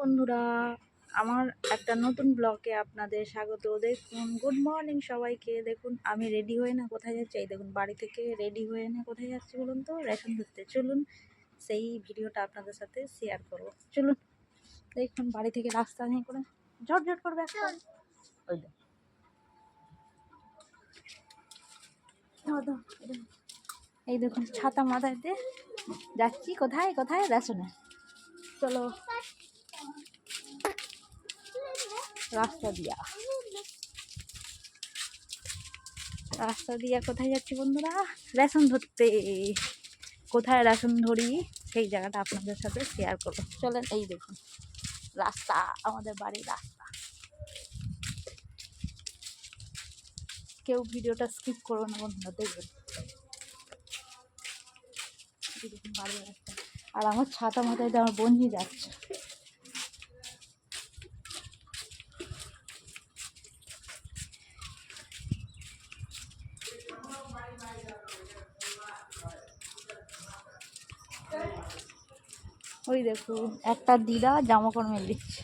বন্ধুরা। আমার একটা নতুন ব্লগে আপনাদের স্বাগত। দেখুন গুড মর্নিং সবাইকে। দেখুন, আমি রেডি হয়ে না কোথায় যাচ্ছি? এই দেখুন, বাড়ি থেকে রেডি হয়ে না কোথায় যাচ্ছি বলুন তো? রেশন ধরতে। চলুন, সেই ভিডিওটা আপনাদের সাথে শেয়ার করব। চলুন, দেখুন, বাড়ি থেকে রাস্তা নিয়ে করে ঝট ঝট করবে একটা এই দেখুন। ছাতা মাথায় যাচ্ছি। কোথায় কোথায়? রেশনে। চলো। রাস্তা দিয়া। রাস্তা দিয়া কোথায় যাচ্ছি বন্ধুরা? রেশন ধরতে। কোথায় রেশন ধরি? সেই জায়গাটা আপনাদের সাথে শেয়ার করব। চলেন, এই দেখুন। রাস্তা, আমাদের বাড়ির রাস্তা। কেউ ভিডিওটা স্কিপ করবে না বন্ধুরা, দেখবেন। বাড়ির রাস্তা। আর আমার ছাতা মাথায় আমার বন্ধু যাচ্ছে। ওই দেখুন একটা দিদা জামা কাপড় দিচ্ছে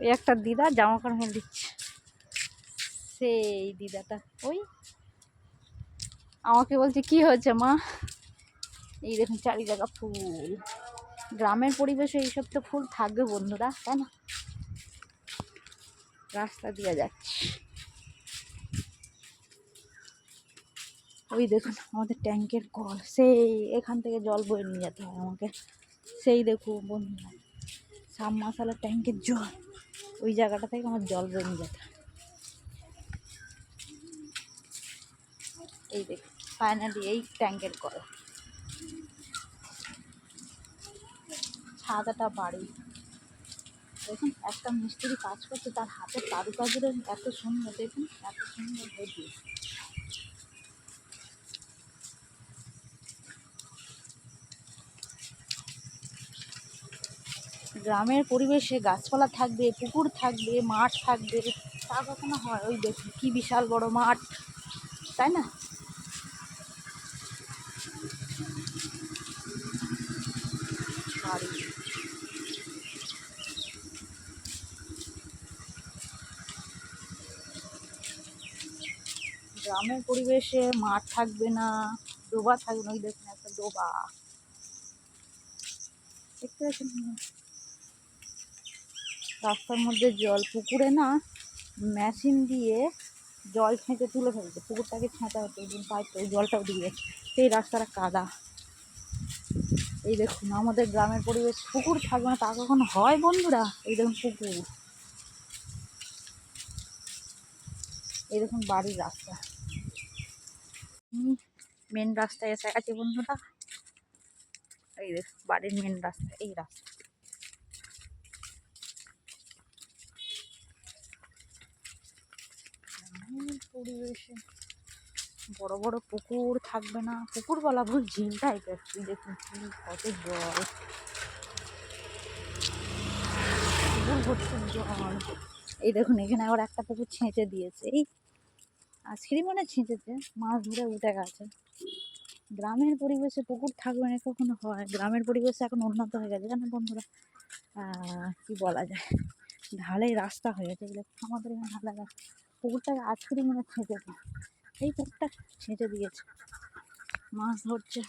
ওই একটা দিদা জামা কাপড় দিচ্ছে সেই দিদাটা ওই। আমাকে বলছে কি হয়েছে মা? এই দেখুন চারি জায়গা ফুল। গ্রামের পরিবেশে এইসব তো ফুল থাকবে বন্ধুরা তাই না? রাস্তা দিয়ে যাচ্ছে। ওই দেখুন, আমাদের ট্যাঙ্কের কল। সেই এখান থেকে জল বয়ে নিয়ে যেতে হয় আমাকে। সেই দেখুন বন্ধুরা সাব মাসালার ট্যাঙ্কের জল। ওই জায়গাটা থেকে আমার জল বয়ে নিয়ে যেতে হয়। এই দেখুন ফাইনালি এই ট্যাঙ্কের কল। ছাদাটা বাড়ি। দেখুন, একটা মিস্ত্রি কাজ করছে, তার হাতের কারুকাজের এত সুন্দর, দেখুন, এত সুন্দর হেভি গ্রামের পরিবেশে গাছপালা থাকবে, পুকুর থাকবে, মাঠ থাকবে, তা কখনো হয়? ওই দেখুন, কি বিশাল বড় মাঠ, তাই না? গ্রামের পরিবেশে মাঠ থাকবে না, ডোবা থাকবে না, ওই দেখুন একটা ডোবা। দেখতে পাচ্ছেন? রাস্তার মধ্যে জল, পুকুরে না মেশিন দিয়ে জল ছেঁচে তুলে ফেলছে। পুকুরটাকে ছেঁচা হতো ওই দিন ওই জলটাও দিয়ে সেই রাস্তাটা কাদা। এই দেখুন, আমাদের গ্রামের পরিবেশ পুকুর থাকবে না, তা কখন হয় বন্ধুরা? এই দেখুন পুকুর। এই দেখুন বাড়ির রাস্তা। মেন রাস্তায় এসে গেছে বন্ধুরা। এই দেখুন, বাড়ির মেন রাস্তা, এই রাস্তা। পরিবেশে। বড় বড় পুকুর থাকবে না। পুকুর বলা ভুল ঝিল টাইপের দেখুন কত জল। পুকুর ভর্তি জল। এই দেখুন, এখানে আবার একটা পুকুর ছেঁচে দিয়েছে। এই আজকেরই মনে ছেঁচেছে, মাছ ধরে উঠে গেছে। গ্রামের পরিবেশে পুকুর থাকবে না কখনো হয়। গ্রামের পরিবেশে এখন উন্নত হয়ে গেছে। জানেন বন্ধুরা কি বলা যায়? ঢালাই রাস্তা হয়ে গেছে। আমাদের এখানে ঢালাই রাস্তা পুকুরটাকে আজকেরই মনে ছেঁচেছে এই পুকুরটা ছেঁচে দিয়েছে। মাছ ধরছে।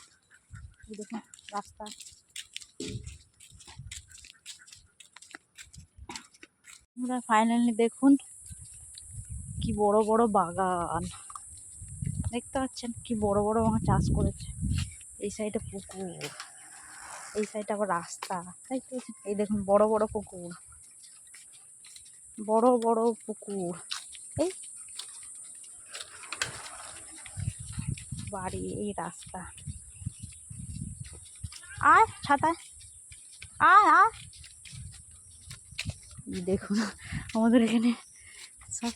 এই দেখুন রাস্তা। আমরা ফাইনালি দেখুন কি বড় বড় বাগান। দেখতে পাচ্ছেন কি বড় বড় আমার চাষ করেছে। এই সাইডে পুকুর, এই সাইডে আবার রাস্তা। দেখতে এই দেখুন বড় বড় পুকুর। বড় বড় পুকুর। এই। বাড়ি, এই রাস্তা। আয়, ছাতায়। আয় আয়। দেখুন, আমাদের এখানে সব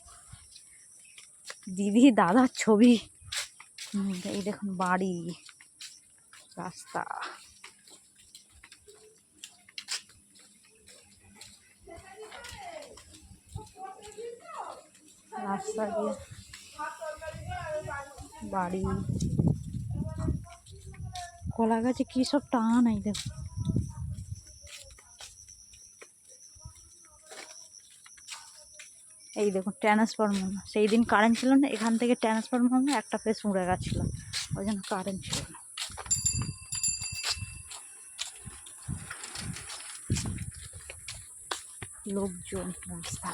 দিদি দাদার ছবি। এই দেখুন, বাড়ি, রাস্তা। রাস্তা দিয়ে বাড়ি। কলা গাছে কী সব টান এই দেখো। এই দেখুন ট্রান্সফরমার সেই দিন কারেন্ট ছিল না, এখান থেকে ট্রান্সফরমার একটা পেস উড়ে গেছিল। ওই জন্য কারেন্ট ছিল না। লোকজন রাস্তা।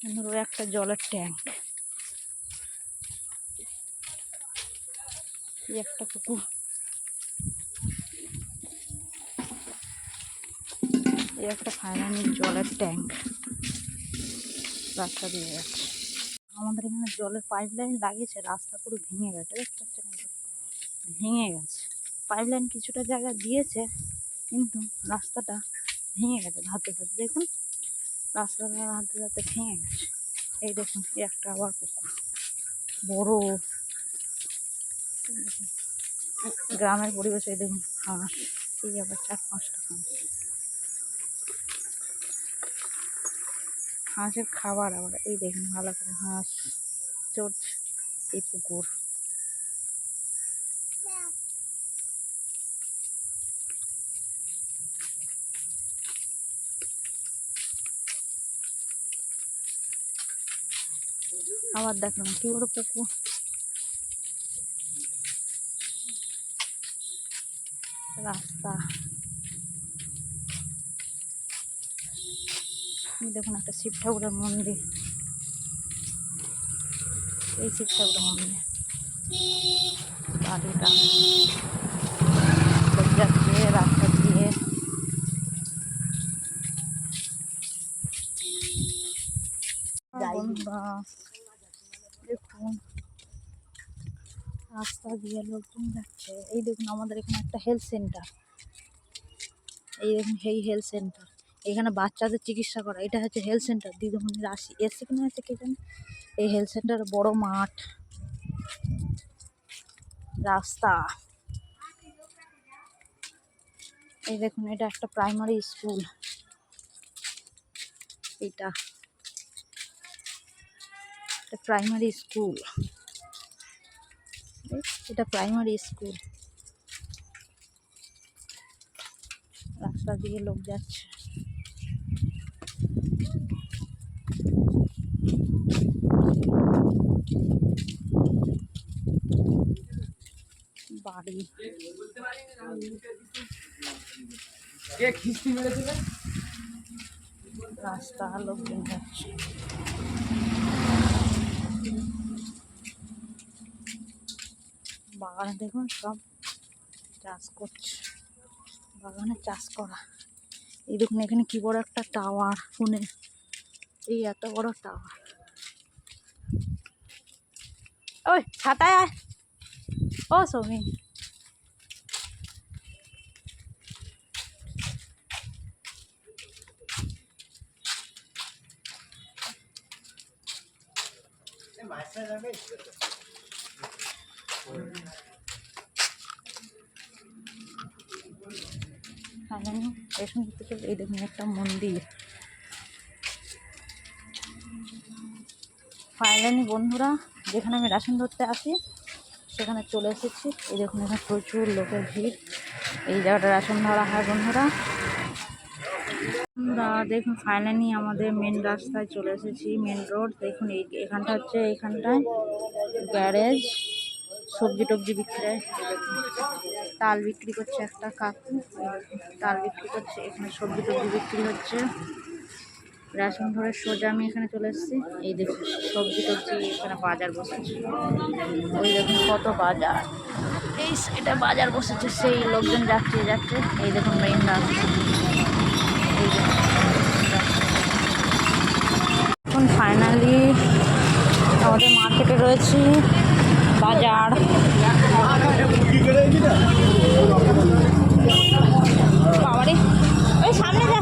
ধরো একটা জলের ট্যাঙ্ক। একটা পুকুর এই একটা ফাইনালি জলের ট্যাঙ্ক। রাস্তা দিয়ে যাচ্ছে। আমাদের এখানে জলের পাইপ লাইন লাগিয়েছে, রাস্তা পুরো ভেঙে গেছে, দেখতে ভেঙে গেছে। পাইপ লাইন কিছুটা জায়গা দিয়েছে, কিন্তু রাস্তাটা ভেঙে গেছে ধাতে ধাতে দেখুন রাস্তাটা ধাতে ধাতে ভেঙে এই দেখুন একটা আবার পুকুর। বড়। গ্রামের পরিবেশে, এই দেখুন, হাঁস। এই আবার চার পাঁচটা হাঁস। হাঁসের খাবার আবার, এই দেখুন, ভালো করে হাঁস চড়ছে এই পুকুর। আবার দেখলাম কি বড় পুকুর রাস্তা। দেখুন একটা শিব ঠাকুরের মন্দির। এই শিব ঠাকুরের মন্দির। বাড়িটা। যাচ্ছে রাস্তা দিয়ে। বন্ধুরা, দেখুন। রাস্তা দিয়ে লোকজন যাচ্ছে। এই দেখুন আমাদের এখানে একটা হেলথ সেন্টার এই দেখুন, এই হেলথ সেন্টার এখানে বাচ্চাদের চিকিৎসা করা। এটা হচ্ছে হেলথ সেন্টার দিদিমণির আসি এসে কিনা আছে কে জানে? এই হেলথ সেন্টার বড় মাঠ। রাস্তা। এই দেখুন, এটা একটা প্রাইমারি স্কুল এটা। Primary school. এটা প্রাইমারি স্কুল। রাস্তা দিয়ে লোক যাচ্ছে। বাড়ি। রাস্তা লোকজন যাচ্ছে। বাগানে দেখুন সব চাষ করছে। বাগানে চাষ করা। এই দেখুন, এখানে কি বড় একটা টাওয়ার, ফোনে। এই এত বড় টাওয়ার। ওই ছাতায় আয়। ও ফাইনালি রেশন করতে এই দেখুন একটা মন্দির। ফাইনালি বন্ধুরা, যেখানে আমি রেশন ধরতে আসি, সেখানে চলে এসেছি। এই দেখুন, এখানে প্রচুর লোকের ভিড়। এই জায়গাটা রেশন ধরা হয় বন্ধুরা। বন্ধুরা, দেখুন ফাইনালি আমাদের মেন রাস্তায় চলে এসেছি মেন রোড দেখুন, এই এখানটা হচ্ছে, এখানটায় গ্যারেজ সবজি টবজি বিক্রি হয় তাল বিক্রি করছে একটা কাকু তাল বিক্রি করছে, এখানে সবজি টবজি বিক্রি হচ্ছে। রেশন ধরে সোজা আমি এখানে চলে এসেছি। এই দেখুন, সবজি টবজি এখানে বাজার বসেছে। ওই দেখুন কত বাজার। এই এটা বাজার বসেছে, সেই লোকজন যাচ্ছে যাচ্ছে। এই দেখুন মেইন রাস্তা। এখন ফাইনালি আমাদের মার্কেটে রয়েছি। বাজার। ওই সামনে যা।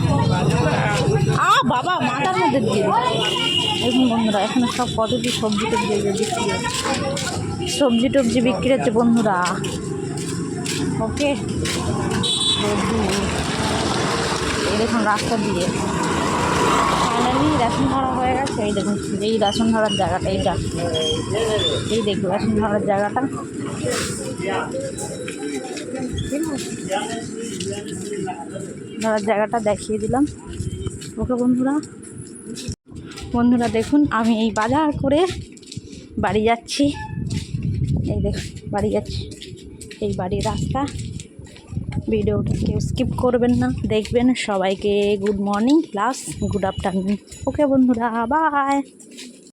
আ, বাবা, মাথার মধ্যে দিয়ে। দেখুন বন্ধুরা, এখানে সব কত সবজি টবজি বিক্রি সবজি টবজি বিক্রি হচ্ছে বন্ধুরা। ওকে। দেখুন রাস্তা দিয়ে। ফাইনালি রেশন ধরা হয়ে গেছে। এই দেখুন, এই রেশন ধরার জায়গাটা, এইটা। এই দেখুন রেশন ধরার জায়গাটা। ধরার জায়গাটা দেখিয়ে দিলাম। ওকে, বন্ধুরা? বন্ধুরা, দেখুন, আমি এই বাজার করে বাড়ি যাচ্ছি। এই দেখুন, বাড়ি যাচ্ছি। এই বাড়ির রাস্তা। ভিডিওটা কেউ স্কিপ করবেন না, দেখবেন সবাইকে good morning plus good afternoon. Okay বন্ধুরা, বাই।